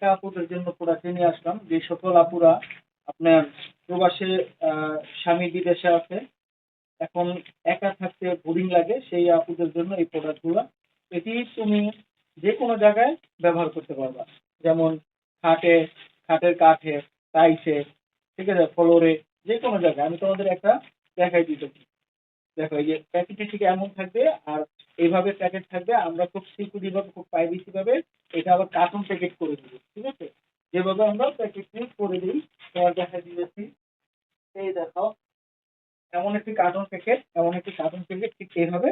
একা আপুদের জন্য প্রোডাক্ট নিয়ে আসলাম। যে সকল আপুরা আপনার প্রবাসে স্বামী বিদেশে আছে, এখন একা থাকতে বোরিং লাগে, সেই আপুদের জন্য এই প্রোডাক্টগুলো এটি তুমি যে কোনো জায়গায় ব্যবহার করতে পারবা। যেমন খাটে, খাটের কাঠে, টাইসে, ঠিক আছে, ফ্লোরে যে কোনো জায়গায়। আমি তোমাদের একটা দেখাই দিতেছি। দেখো, এই যে প্যাকেটটি ঠিক এমন থাকবে, আর এইভাবে প্যাকেট থাকবে, আমরা খুব সিকিউরিটি ভাবে খুব প্রাইভেসি ভাবে এটা আবার কার্টুন প্যাকেট করে দিব, ঠিক আছে? যেভাবে আমরা প্যাকেটটি করে দিই, তোমার দেখা দিয়েছি। এই দেখো, এমন একটি কার্টুন প্যাকেট এমন একটি কার্টুন প্যাকেট ঠিক এইভাবে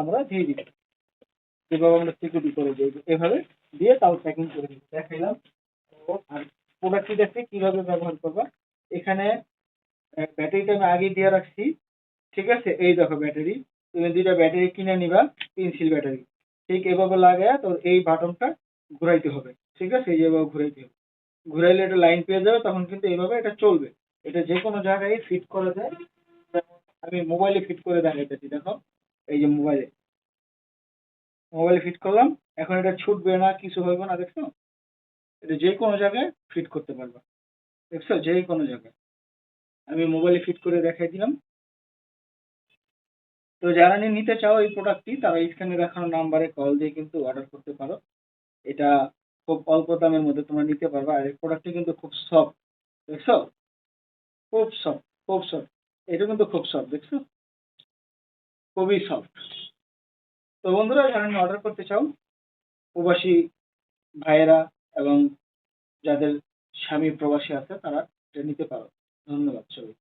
আমরা দিয়ে দিব। যেভাবে আমরা সিকিউরিটি করে দিই, এভাবে দিয়ে তাও প্যাকিং করে দিই দেখাইলাম। আর প্রোডাক্টটি দেখতে কীভাবে ব্যবহার করবা? এখানে ব্যাটারিটা আমি আগে দিয়ে রাখছি, ঠিক আছে? এই দেখো ব্যাটারি তুমি দুইটা ব্যাটারি কিনে নিবা পেন্সিল ব্যাটারি ঠিক এভাবে লাগায় তো এই বাটনটা ঘুরাইতে হবে। ঠিক আছে? এই যেভাবে ঘুরাইতে হবে। ঘুরাইলে এটা লাইন পেয়ে যাবে, তখন কিন্তু এইভাবে এটা চলবে। এটা যে কোনো জায়গায় ফিট করা যায়। আমি মোবাইলে ফিট করে দেখাইতেছি, দেখো। এই যে মোবাইলে মোবাইলে ফিট করলাম। এখন এটা ছুটবে না, কিছু হবে না, দেখছ? এটা যে কোনো জায়গায় ফিট করতে পারবা। দেখছ? যে কোনো জায়গায়। আমি মোবাইলে ফিট করে দেখাই দিলাম। তো যারা নিয়ে নিতে চাও এই প্রোডাক্টটি তারা স্ক্রিনে দেখানো নাম্বারে কল দিয়ে কিন্তু অর্ডার করতে পারো। এটা খুব অল্প দামের মধ্যে তোমরা নিতে পারবে। আর এই প্রোডাক্টটি কিন্তু খুব সফট দেখছ? খুব সফট খুব সফট এটা কিন্তু খুব সফট দেখছ? খুবই সফট তো বন্ধুরা, যারা অর্ডার করতে চাও, প্রবাসী ভাইয়েরা এবং যাদের স্বামী প্রবাসী আছে, তারা এটা নিতে পারো। ধন্যবাদ সবাই